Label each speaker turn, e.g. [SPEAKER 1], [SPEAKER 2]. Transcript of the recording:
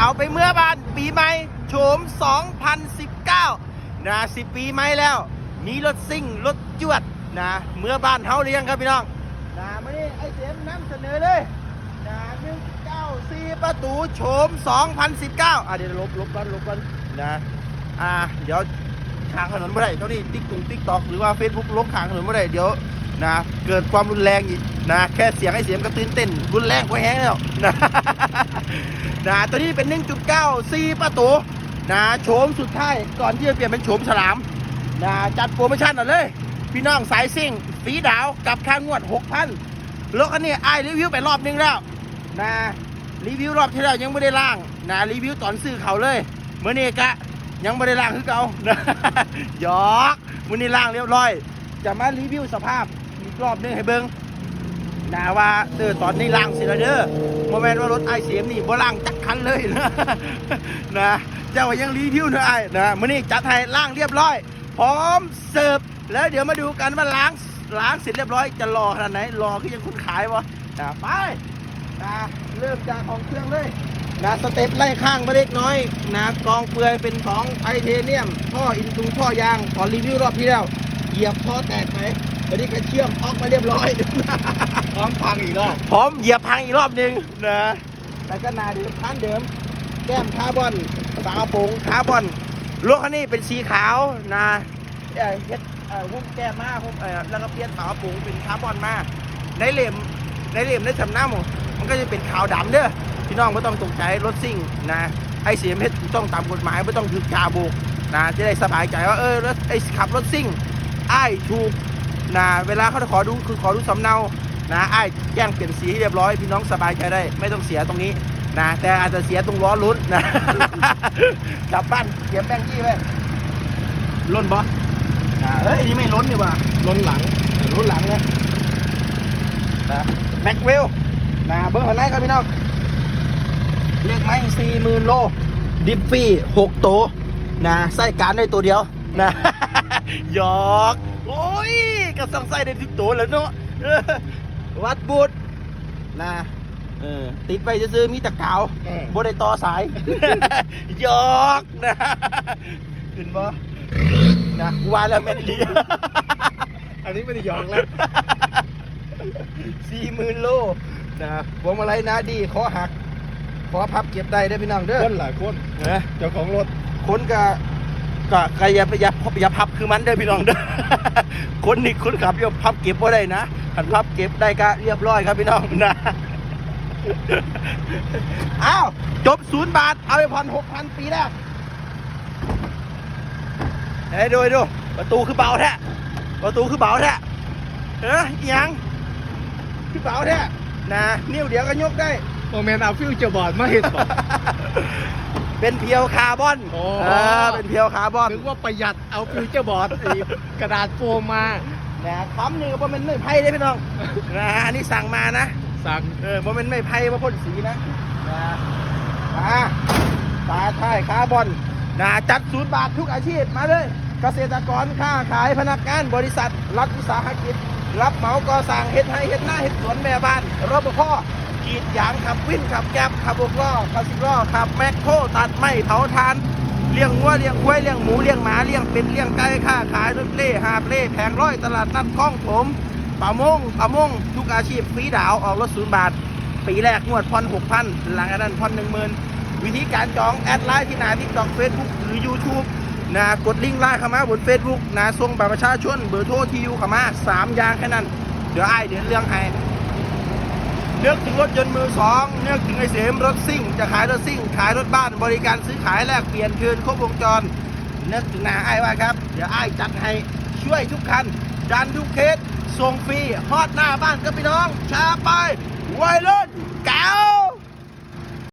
[SPEAKER 1] เอาไปเมื่อบ้านปีใหม่โฉม 2019 นะ10ปีไหม่แล้ว มีรถซิ่ง รถจวดนะเมื่อบ้านเฮาเรียงครับพี่น้องนะมานี่ไอเสียมนำเสนอเลยนะ194 ประตูโฉม 2019 อะเดี๋ยวลบลบก่อนลบก่อนนะอ่าเดี๋ยวทางถนนไม่ได้เท่านี้ติ๊กตุงติ๊กตอกหรือว่า Facebook ลบทางถนนไม่ได้เดี๋ยวนะเกิดความรุนแรงอีกนะแค่เสียงไอ้เสียงก็ตื่นเต้นรุนแรงกว่าแห้งแล้วนะ นะตัวนี้เป็น 1.9 4 ประตูนะโฉมสุดท้ายก่อนที่จะเปลี่ยนเป็นโฉมฉลามนะจัดโปรโมชั่นหน่อยเลย พี่น้องสายซิ่งฝีดาวกับค่างวด 6,000รถคันนี้ไอ้ายรีวิวไปรอบนึงแล้วนะรีวิวรอบที่แล้วยังไม่ได้ล่างนะรีวิวตอนซื้อเขาเลยเมื่อนี้กะยังไม่ได้ล่างคือเก่านะหยอกมื่อนี้ล่างเรียบร้อย จะมารีวิวสภาพอีกรอบนึงให้เบิ้ง นะว่าเออตอนนี้ล่างเสร็จแล้วเด้อโมเมนต์ว่ารถไอเสียมนี่บ่ล่างจักคันเลยนะนะเจ้ายังรีวิวนะไอ้นะมื่อนี้จัดให้ล่างเรียบร้อย พร้อมเสิร์ฟแล้วเดี๋ยวมาดูกันว่าล้างล้างเสร็จเรียบร้อยจะรอขนาดไหนรอคือยังคนขายวะนะไปนะเริ่มจากของเครื่องเลยนะสเต็ปไล่ข้างมาเล็กน้อยนะกองเปลือยเป็นของไทเทเนียมท่ออินซูท่อยางขอรีวิวรอบที่แล้วเหยียบท่อแตกไหม วันนี้ก็เชื่อมออกมาเรียบร้อย
[SPEAKER 2] พร้อมพังอีกรอบ
[SPEAKER 1] พร้อมเหยียบพังอีกรอบหนึ่งนะแต่ก็หนาเดิมพันเดิม แก้มคาร์บอนฝากระโปรงคาร์บอนรถคันนี้เป็นสีขาวนะเอ่อเฮ็ดเอ่อหุ้มแก้มมาหุ้มเอ่อแล้วก็เปลี่ยนฝากระโปรงเป็นคาร์บอนมาในเหลี่ยมในเหลี่ยมในสำน้ำมันก็จะเป็นขาวดำเด้อพี่น้องไม่ต้องตกใจรถซิ่งนะไอเสียมเฮ็ดถูกต้องตามกฎหมายไม่ต้องถือกาโบกนะจะได้สบายใจว่าเออรถไอขับรถซิ่งไอ้ายถูก นะเวลาเขาจะขอดูคือขอดูสำเนานะไอ้ายแจ้งเปลี่ยนสีให้เรียบร้อยพี่น้องสบายใจได้ ไม่ต้องเสียตรงนี้นะแต่อาจจะเสียตรงล้อลุ้นนะกลับบ้านเสียบแป้งกี้ไว้ล้นบอนะเฮ้ยอันนี่ไม่ล้นนี่หว่า
[SPEAKER 2] ล้นหลัง
[SPEAKER 1] ล้นหลังเลยนะแม็กเวลนะเบิ้งหัวไหนครับพี่น้องเรียกไหมสี่หมื่นโล ดิฟฟี่หกตัวนะใส่การได้ตัวเดียวนะหยอก โอ้ยก็ต้องใส่ได้ทุกตัวแล้วเนาะเออวัดบุตรนะเออติดไปจะซื้อๆมีแตะกาว
[SPEAKER 2] เออ
[SPEAKER 1] บ่ได้ต่อสายหยอกนะขึ้นบ่นะกูว่าแล้วแม่นดี
[SPEAKER 2] อันนี้ไม่ได้หยอกแล้ว
[SPEAKER 1] สี่หมื่นโลนะพวงมาลัยนาดีขอหักขอพับเก็บได้ได้อพี่น้องเด้อ
[SPEAKER 2] คนหลายคน
[SPEAKER 1] เออ
[SPEAKER 2] เจ้าของรถ
[SPEAKER 1] คนก็ ก็ก็อย่าอย่าอย่าพับคือมันเด้อพี่น้องเด้อคนนี่คนขับอย่าพับเก็บบ่ได้นะหันพับเก็บได้ก็เรียบร้อยครับพี่น้องนะอ้าวจบศูนย์บาท เอาไปผ่อนหกพันปีแรกเฮ้ยดูดูประตูคือเบาแท้ประตูคือเบาแท้เอออิหยังคือเบาแท้นะนิ้วเดียวก็ยกได้
[SPEAKER 2] โมเมนต์เอาฟิวเจอร์บอร์ดมาเห็นบอก
[SPEAKER 1] เป็นเพียวคาร์บอน
[SPEAKER 2] โอ้
[SPEAKER 1] เออเป็นเพียวคาร์บอน
[SPEAKER 2] นึกว่าประหยัดเอาฟิวเจอร์บอร์ดไอ้กระดาษโฟมมา
[SPEAKER 1] นะคำหนึ่งก็เป็นไม่ไพ่ได้พี่น้องนะอันนี้สั่งมานะ
[SPEAKER 2] สั่ง
[SPEAKER 1] เออเพราะมันไม่ไพ่มาพ่นสีนะนะมาตาท้ายคาร์บอนนะจัดศูนย์บาททุกอาชีพมาเลยเกษตรกรค้าขายพนักงานบริษัท รัฐวิสาหกิจ รับเหมาก่อสร้างเฮ็ดให้เฮ็ดหน้าเฮ็ดสวนแม่บ้านรปภ กรีดยางขับวินขับแก๊บขับหกล้อขับสิบล้อขับแมคโครตัดไม้เผาทานเลี้ยงวัวเลี้ยงควายเลี้ยงหมูเลี้ยงหมาเลี้ยงเป็ดเลี้ยงไก่ค้าขายรถเล่หาบเล่แผงร้อยตลาดนัดคลองผมป่ามงป่ามงทุกอาชีพฟรีดาวออกรถศูนย์บาท ปีแรกงวดผ่อนหกพันหลังนั้นผ่อนหนึ่งหมื่นวิธีการจองแอดไลน์ที่หน้าทิกตอกเฟซบุ๊กหรือ YouTube นะกดลิงก์ไลน์เข้ามาบน Facebook นะส่งบัตรประชาชนเบอร์โทรที่อยู่เข้ามาสามอย่างแค่นั้น เดี๋ยวไอ้เดี๋ยวเรื่องให้ นึกถึงรถยนต์มือสองนึกถึงไอเสมรถซิ่ง จะขายรถซิ่ง ขายรถบ้านบริการซื้อขายแลกเปลี่ยนคืนครบวงจรนึกถึงหนาไอ้ว่าครับ เดี๋ยวไอ้จัดให้ช่วยทุกคันดันทุกเคสส่งฟรีฮอดหน้าบ้านกับพี่น้องชาไปวัยรุ่นเก้า